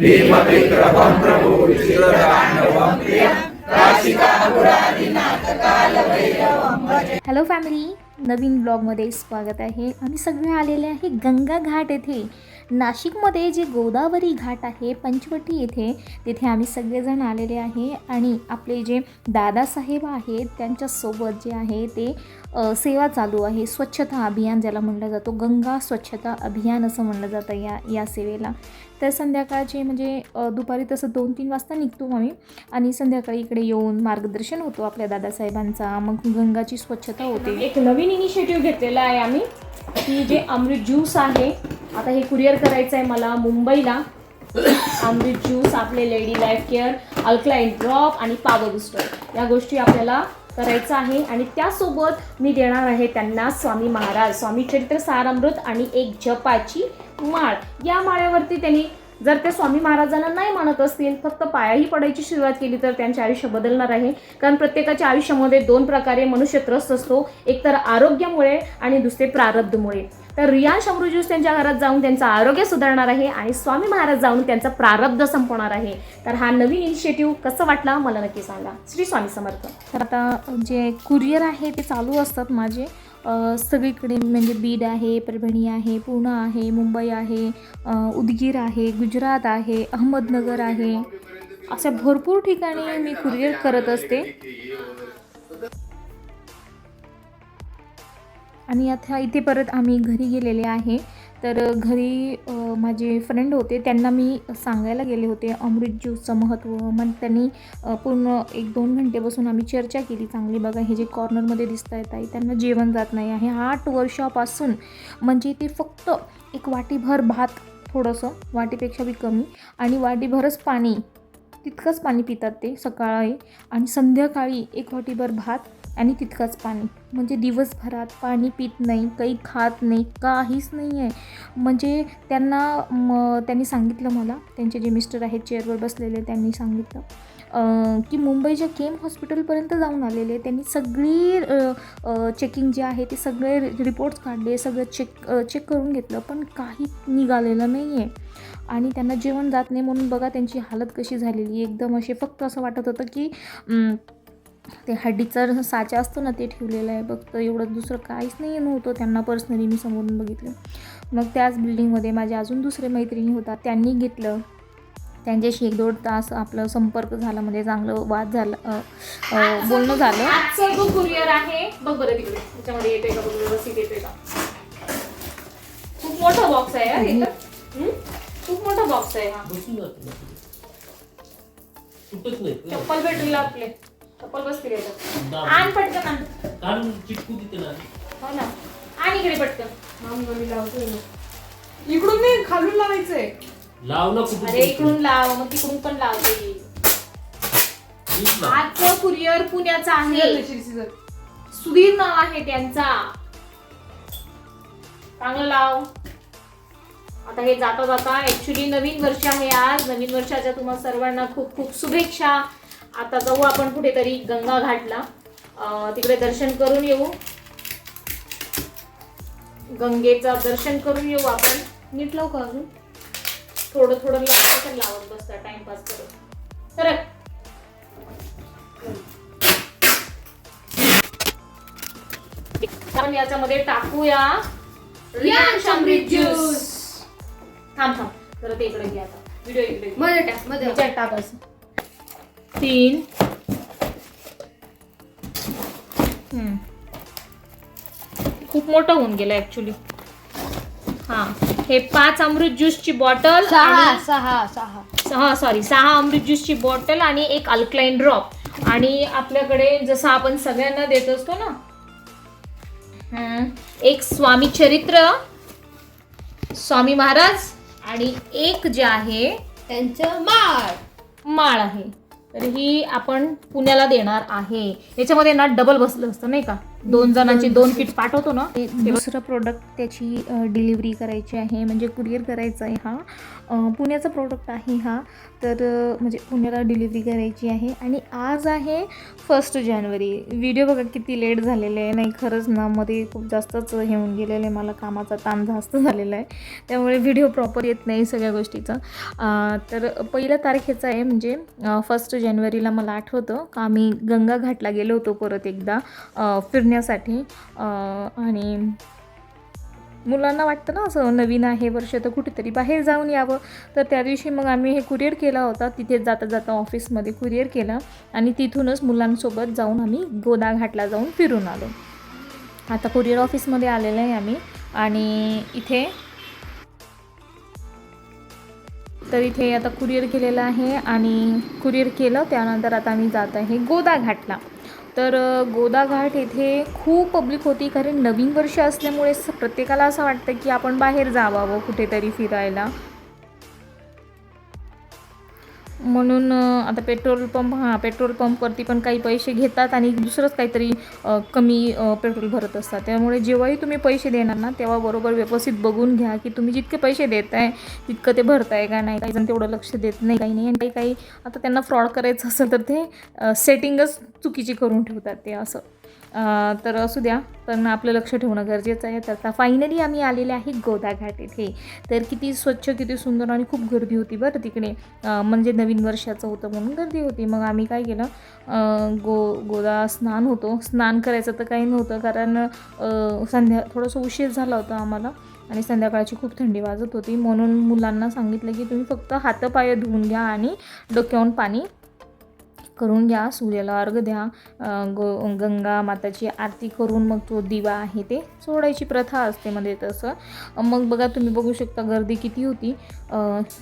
भीमविक्रमं प्रभु विचित्रताण्डवं hello family नवीन ब्लॉगमध्ये स्वागत आहे. आम्ही सगळे आलेले आहे गंगा घाट येथे. नाशिकमध्ये जे गोदावरी घाट आहे पंचवटी येथे तिथे आम्ही सगळेजण आलेले आहे. आणि आपले जे दादासाहेब आहेत त्यांच्यासोबत जे आहे ते सेवा चालू आहे. स्वच्छता अभियान ज्याला म्हटलं जातो गंगा स्वच्छता अभियान असं म्हणलं जातं या या सेवेला. तर संध्याकाळचे म्हणजे दुपारी तसं दोन तीन वाजता निघतो आम्ही. आणि संध्याकाळी इकडे येऊन मार्गदर्शन होतो आपल्या दादासाहेबांचा. मग गंगाची स्वच्छता होते. एक नवीन इनिशिएटिव्ह घेतलेला आहे आम्ही की जे अमृत ज्यूस आहे आता हे कुरिअर करायचं आहे मला मुंबईला. अमृत ज्यूस आपले lady life care alkaline drop आणि पावर बुस्टर या गोष्टी आपल्याला करायचं आहे आणि त्यासोबत मी देणार आहे त्यांना स्वामी महाराज स्वामी चरित्र सारामृत आणि एक जपाची माळ. या माळ्यावरती त्यांनी जर ते स्वामी महाराजांना नाही मानत असतील फक्त पायाही पडायची सुरुवात केली तर त्यांचे आयुष्य बदलणार आहे. कारण प्रत्येकाच्या आयुष्यामध्ये दोन प्रकारे मनुष्य त्रस्त असतो. एक तर आरोग्यामुळे आणि दुसरे प्रारब्धमुळे. तर रिया अमृज्यूस त्यांच्या घरात जाऊन त्यांचं आरोग्य सुधारणार आहे आणि स्वामी महाराज जाऊन त्यांचं प्रारब्ध संपवणार आहे. तर हा नवीन इनिशिएटिव्ह कसं वाटला मला नक्की सांगा. श्री स्वामी समर्थ. तर आता जे कुरिअर आहे ते चालू असतात माझे. सगळीकडे म्हणजे बीड आहे परभणी आहे पुणे आहे मुंबई आहे उदगीर आहे गुजरात आहे अहमदनगर आहे. अशा भरपूर ठिकाणी मी कुरिअर करत असते. आणि आता इथे परत आम्ही घरी गेलेले आहे. तर घरी माझे फ्रेंड होते. त्यांना मी सांगायला गेले होते. अमृत ज्यूसचं महत्त्व मग त्यांनी पूर्ण एक दोन घंटे बसून आम्ही चर्चा केली. चांगली बघा हे जे कॉर्नरमध्ये दिसत आहेत आहे त्यांना जेवण जात नाही आहे. आठ वर्षापासून म्हणजे ते फक्त एक वाटीभर भात थोडंसं वाटीपेक्षा बी कमी आणि वाटीभरच पाणी तितकंच पाणी पितात ते सकाळी आणि संध्याकाळी एक वाटीभर भात आणि तितकंच पाणी. म्हणजे दिवसभरात पाणी पित नाही काही खात नाही काहीच नाही आहे म्हणजे त्यांना म त्यांनी सांगितलं मला त्यांचे जे मिस्टर आहेत चेअरवर बसलेले त्यांनी सांगितलं की मुंबईच्या केम हॉस्पिटलपर्यंत जाऊन आलेले त्यांनी सगळी चेकिंग जे आहे ते सगळे रिपोर्ट्स काढले सगळं चेक चेक करून घेतलं पण काही निघालेलं नाही आहे आणि त्यांना जेवण जात नाही म्हणून बघा त्यांची हालत कशी झालेली एकदम असे फक्त असं वाटत होतं की ते हड्डीचा साचा असतो ना ते ठेवलेलं आहे फक्त एवढं दुसरं काहीच नाही नव्हतं त्यांना पर्सनली मी समोरून बघितलं. मग त्याच बिल्डिंगमध्ये माझे अजून दुसरे मैत्रिणी होता त्यांनी घेतलं. त्यांच्याशी एक दोन तास आपलं संपर्क झाला म्हणजे चांगलं वाद झाला बोलणं झालं. आजचा जो कुरिअर आहे. बघ बरं तिकडे त्याच्यामध्ये का बघ व्यवस्थित का? खूप मोठा बॉक्स आहे? खूप मोठा बॉक्स आहे हा. बसून जातो ना तुम्ही. सुटत नाही. का? चप्पल भेटली आपले चप्पल बस केली दाब. आण पटकन आण. चिटकू ना. हो ना. आण इकडे पटकन. लावतोय ना. इकडून नाही खालून लावायचंय. लाव ना अरे इकडून लाव. मग तिकडून पण लावते. नीट लाव. आजचा कुरिअर पुण्याचा आहे. सुधीर नाव आहे त्यांचा. चांगलं लाव. आता हे जाता जाता ऍक्च्युली नवीन वर्ष आहे आज. नवीन वर्षाच्या तुम्हाला सर्वांना खूप खूप शुभेच्छा. आता जाऊ आपण कुठेतरी गंगा घाटला. तिकडे दर्शन करून येऊ. गंगेचं दर्शन करून येऊ आपण. नीट लावू का अजून. थोडं थोडं लावत पण लावत बसता टाइमपास करत तर आपण याच्यामध्ये टाकूया. ज्यूस. थांब थांब. जरा ते इकडे घे आता. व्हिडिओ इकडे घे. मध्ये टाकमध्ये ह्याच्यात टाकायचं तीन. हम्म. खूप मोठं होऊन गेलं ऍक्च्युली हा. हे पाच अमृत ज्यूसची बॉटल सहा सहा सहा. सहा सॉरी सहा अमृत ज्यूसची बॉटल आणि एक अल्कलाईन ड्रॉप आणि आपल्याकडे जसं आपण सगळ्यांना देत असतो ना हम्म, एक स्वामी चरित्र. स्वामी महाराज आणि एक जे आहे त्यांचं माळ. माळ आहे. तर ही आपण पुण्याला देणार आहे. याच्यामध्ये ना डबल बसलं असतं नाही का? दोन जणांचे दोन किट पाठवतो ना ते दुसरं प्रोडक्ट त्याची डिलिव्हरी करायची आहे. म्हणजे कुरिअर करायचा आहे हा. पुण्याचा प्रोडक्ट आहे हा. तर म्हणजे पुण्याला डिलिव्हरी करायची आहे. आणि आज आहे फर्स्ट जानेवारी व्हिडिओ बघा किती लेट झालेले आहे. नाही खरंच ना मध्ये खूप जास्तच हे होऊन गेलेलं आहे. मला कामाचा ताण जास्त झालेला आहे. त्यामुळे व्हिडिओ प्रॉपर येत नाही सगळ्या गोष्टीचा. तर पहिल्या तारखेचा आहे. म्हणजे फर्स्ट जानेवारीला मला आठवतं. का आम्ही गंगा घाटला गेलो होतो परत एकदा. अ, फिरण्यासाठी आणि मुलांना वाटतं ना असं नवीन आहे वर्ष तर कुठेतरी बाहेर जाऊन यावं. तर त्या दिवशी मग आम्ही हे कुरिअर केला होता. तिथे जाता जाता ऑफिसमध्ये कुरिअर केला आणि तिथूनच मुलांसोबत जाऊन आम्ही गोदा घाटला जाऊन फिरून आलो. आता कुरिअर ऑफिसमध्ये आलेलं आहे आम्ही आणि इथे तर इथे आता कुरिअर केलेलं आहे आणि कुरिअर केलं त्यानंतर आता आम्ही जात आहे गोदा घाटला तर गोदाघाट येथे खूप पब्लिक होती. कारण नवीन वर्ष असल्यामुळे प्रत्येकाला असं वाटतं की आपण बाहेर जावावं कुठेतरी फिरायला. म्हणून आता पेट्रोल पंप हां पेट्रोल पंपवरती पण काही पैसे घेतात आणि दुसरंच काहीतरी कमी पेट्रोल भरत असतात. त्यामुळे जेव्हाही तुम्ही पैसे देणार ना तेव्हा बरोबर व्यवस्थित बघून घ्या की तुम्ही जितके पैसे देत आहे तितकं ते भरताय का नाही. काही जण तेवढं लक्ष देत नाही काही नाही. आणि काही काही आता त्यांना फ्रॉड करायचं असेल तर ते सेटिंगच चुकीची करून ठेवतात ते असं. तर असू द्या पण आपलं लक्ष ठेवणं गरजेचं आहे. तर आता फायनली आम्ही आलेले आहे गोदाघाट इथे येथे. तर किती स्वच्छ किती सुंदर आणि खूप गर्दी होती बरं तिकडे. म्हणजे नवीन वर्षाचं होतं म्हणून गर्दी होती. मग आम्ही काय केलं गो गोदा स्नान होतो. स्नान करायचं तर काही नव्हतं कारण संध्या थोडंसं उशीर झाला होता आम्हाला आणि संध्याकाळची खूप थंडी वाजत होती. म्हणून मुलांना सांगितलं की तुम्ही फक्त हातपाय धुवून घ्या आणि डोक्यावरून पाणी करून घ्या सूर्याला अर्घ द्या गो गंगा माताची आरती करून मग तो दिवा आहे ते सोडायची प्रथा असते मध्ये तसं. मग बघा तुम्ही बघू शकता गर्दी किती होती.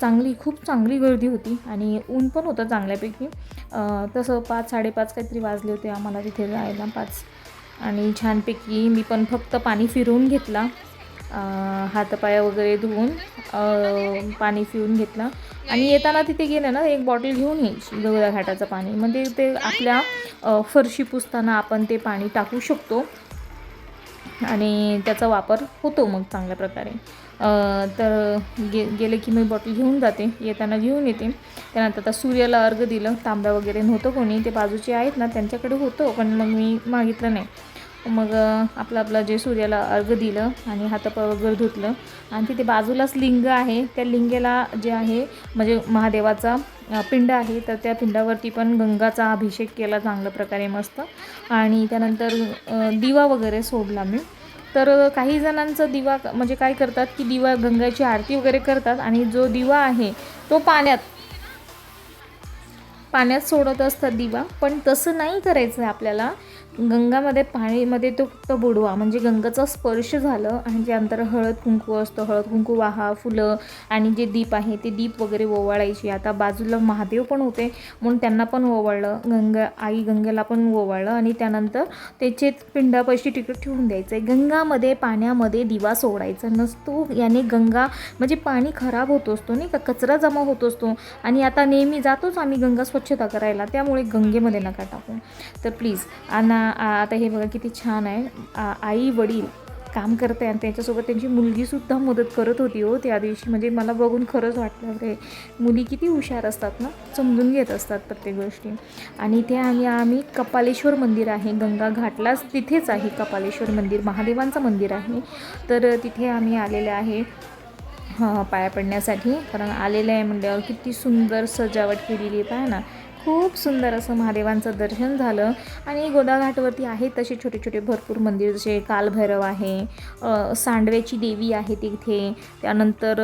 चांगली खूप चांगली गर्दी होती आणि ऊन पण होतं चांगल्यापैकी. तसं पाच साडेपाच काहीतरी वाजले होते आम्हाला तिथे जायला पाच. आणि छानपैकी मी पण फक्त पाणी फिरवून घेतला. हातपाया वगैरे धुवून पाणी पिऊन घेतलं. आणि येताना तिथे गेलं ना एक बॉटल घेऊन यायची गवळ्या घाटाचं पाणी. म्हणजे ते आपल्या फरशी पुसताना आपण ते पाणी टाकू शकतो. आणि त्याचा वापर होतो मग चांगल्या प्रकारे. तर गे गेले की मी बॉटल घेऊन जाते. येताना घेऊन येते. त्यानंतर आता सूर्याला अर्घ दिलं. तांब्या वगैरे नव्हतं कोणी. ते बाजूचे आहेत ना त्यांच्याकडे होतं. पण मग मी मागितलं नाही. मग आपलं आपलं जे सूर्याला अर्घ दिलं आणि हातापा वगैरे धुतलं आणि तिथे बाजूलाच लिंग आहे. त्या लिंगेला जे आहे म्हणजे महादेवाचा पिंड आहे. तर त्या पिंडावरती पण गंगाचा अभिषेक केला चांगल्या प्रकारे मस्त. आणि त्यानंतर दिवा वगैरे सोडला मी. तर काही जणांचं दिवा म्हणजे काय करतात की दिवा गंगाची आरती वगैरे करतात आणि जो दिवा आहे तो पाण्यात पाण्यात सोडत असतात दिवा. पण तसं नाही करायचं आहे आपल्याला. गंगामध्ये पाणीमध्ये तो फक्त बुडवा. म्हणजे गंगाचा स्पर्श झालं आणि त्यानंतर हळद कुंकू असतं हळद कुंकू वाहा फुलं आणि जे दीप आहे ते दीप वगैरे ओवाळायची. आता बाजूला महादेव पण होते म्हणून त्यांना पण ओवाळलं. गंगा आई गंगेला पण ओवाळलं आणि त्यानंतर त्याचे पिंडापाशी तिकीट ठेवून द्यायचं. आहे गंगामध्ये पाण्यामध्ये दिवा सोडायचा नसतो. याने गंगा म्हणजे पाणी खराब होत असतो नाही का? कचरा जमा होत असतो आणि आता नेहमी जातोच आम्ही गंगा स्वच्छता करायला. त्यामुळे गंगेमध्ये नका टाकू. तर प्लीज आणि आता हे बघा किती छान आहे. आई वडील काम करते आणि त्याच्यासोबत त्यांची मुलगीसुद्धा मदत करत होती हो त्या दिवशी. म्हणजे मला बघून खरंच वाटलं रे मुली किती हुशार असतात ना? समजून घेत असतात प्रत्येक गोष्टी. आणि इथे आम्ही आम्ही कपालेश्वर मंदिर आहे. गंगा घाटलाच तिथेच आहे कपालेश्वर मंदिर. महादेवांचं मंदिर आहे. तर तिथे आम्ही आलेले आहे. पाया पडण्यासाठी. कारण आलेलं आहे म्हणल्यावर किती सुंदर सजावट केलेली आहे. पाहा ना. खूप सुंदर असं महादेवांचं दर्शन झालं. आणि गोदाघाटवरती आहेत तसे छोटे छोटे भरपूर मंदिर जसे कालभैरव आहे सांडव्याची देवी आहे तिथे. त्यानंतर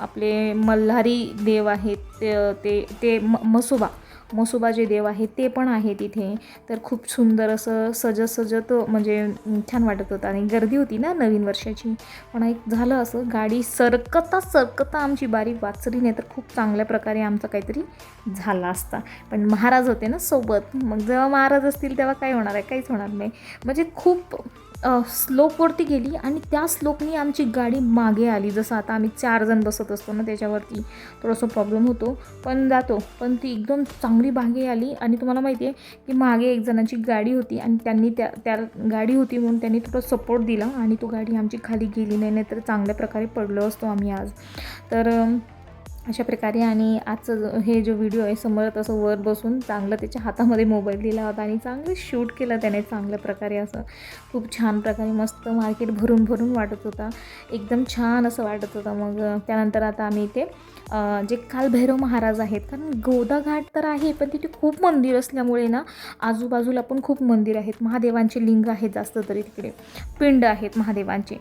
आपले मल्हारी देव आहेत ते ते ते म मसोबा. मसोबा जे देव आहेत ते पण आहे तिथे तर खूप सुंदर असं सजत सजत म्हणजे छान वाटत होतं आणि गर्दी होती ना नवीन वर्षाची. पण एक झालं असं गाडी सरकता सरकता आमची बारी वाचली नाही तर खूप चांगल्या प्रकारे आमचा काहीतरी झाला असता. पण महाराज होते ना सोबत मग जेव्हा महाराज असतील तेव्हा काय होणार आहे काहीच होणार नाही. म्हणजे खूप स्लोपवरती गेली आणि त्या स्लोपनी आमची गाडी मागे आली. जसं आता आम्ही चार जण बसत असतो ना त्याच्यावरती थोडंसं प्रॉब्लेम होतो. पण जातो. पण ती एकदम चांगली मागे आली आणि तुम्हाला माहिती आहे की मागे एक जणांची गाडी होती आणि त्यांनी त्या त्या गाडी होती म्हणून त्यांनी थोडा सपोर्ट दिला आणि तो गाडी आमची खाली गेली नाही नाहीतर चांगल्या प्रकारे पडलो असतो आम्ही आज. तर अशा प्रकारे आणि आजचं जो- हे जो व्हिडिओ आहे समोर असं वर बसून चांगलं त्याच्या हातामध्ये मोबाईल दिला होता आणि चांगलं शूट केलं त्याने चांगल्या प्रकारे असं. खूप छान प्रकारे मस्त मार्केट भरून भरून वाटत होता. एकदम छान असं वाटत होतं. मग त्यानंतर आता आम्ही इथे जे कालभैरव महाराज आहेत कारण गोदा घाट तर आहे पण तिथे खूप मंदिर असल्यामुळे ना आजूबाजूला पण खूप मंदिर आहेत. महादेवांचे लिंग आहेत जास्त तरी तिकडे. पिंड आहेत महादेवांचे.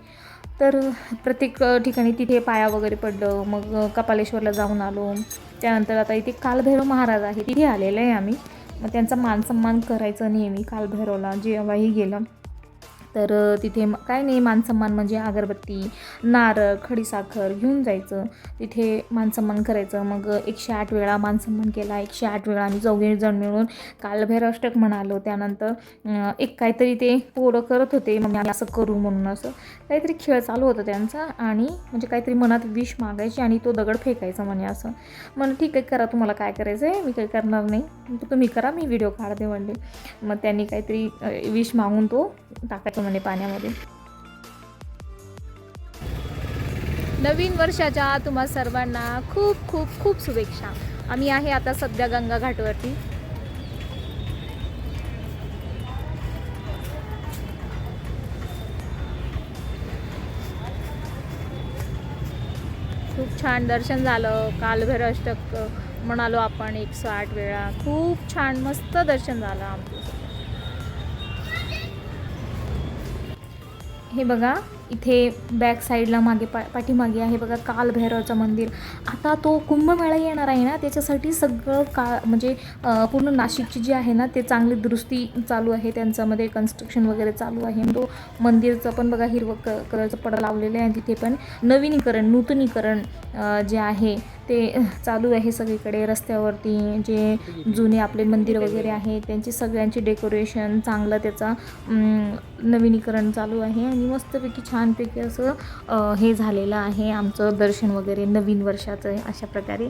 तर प्रत्येक ठिकाणी तिथे पाया वगैरे पडलं मग कपालेश्वरला जाऊन आलो. त्यानंतर आता इथे कालभैरव महाराज आहे तिथे आलेलं आहे आम्ही. मग त्यांचा मानसन्मान करायचं नेहमी कालभैरवला जेव्हाही गेलं. तर तिथे काय नाही मानसन्मान म्हणजे अगरबत्ती नारळ खडीसाखर घेऊन जायचं. तिथे मानसन्मान करायचं. मग एकशे आठ वेळा मानसन्मान केला. एकशे आठ वेळा आम्ही चौघे जण मिळून कालभैरवाष्टक म्हणालो. त्यानंतर एक काहीतरी ते पोरं करत होते. मग आम्ही असं करू म्हणून असं. काहीतरी खेळ चालू होता त्यांचा आणि म्हणजे काहीतरी मनात विष मागायची आणि तो दगड फेकायचा म्हणे असं. म्हणून ठीक आहे करा. तुम्हाला काय करायचं आहे मी काही करणार नाही. तुम्ही करा. मी व्हिडिओ काढते म्हणले मग त्यांनी काहीतरी विष मागून तो टाकायचं म्हणे पाण्यामध्ये. नवीन वर्षाच्या तुम्हा सर्वांना खूप खूप खूप शुभेच्छा. आम्ही आहे आता सध्या गंगा घाटवरती. खूप छान दर्शन झालं. कालभैर अष्टक म्हणालो आपण एकशे आठ वेळा. खूप छान मस्त दर्शन झालं आमचं. हे बघा इथे बॅक साईडला मागे पा पाठीमागे आहे बघा कालभैरवचं मंदिर. आता तो कुंभमेळा येणार आहे ना त्याच्यासाठी सगळं का म्हणजे पूर्ण नाशिकची जी आहे ना ते चांगली दुरुस्ती चालू आहे. त्यांच्यामध्ये कन्स्ट्रक्शन वगैरे चालू आहे. तो मंदिरचं पण बघा हिरवं क कलरचं पडा लावलेलं आहे आणि तिथे पण. नवीनीकरण नूतनीकरण जे आहे ते चालू आहे सगळीकडे रस्त्यावरती जे जुने आपले मंदिर वगैरे आहे त्यांची सगळ्यांची डेकोरेशन चांगलं त्याचा नवीनीकरण चालू आहे आणि मस्तपैकी छानपैकी असं हे झालेलं आहे आमचं दर्शन वगैरे नवीन वर्षाचं अशा प्रकारे.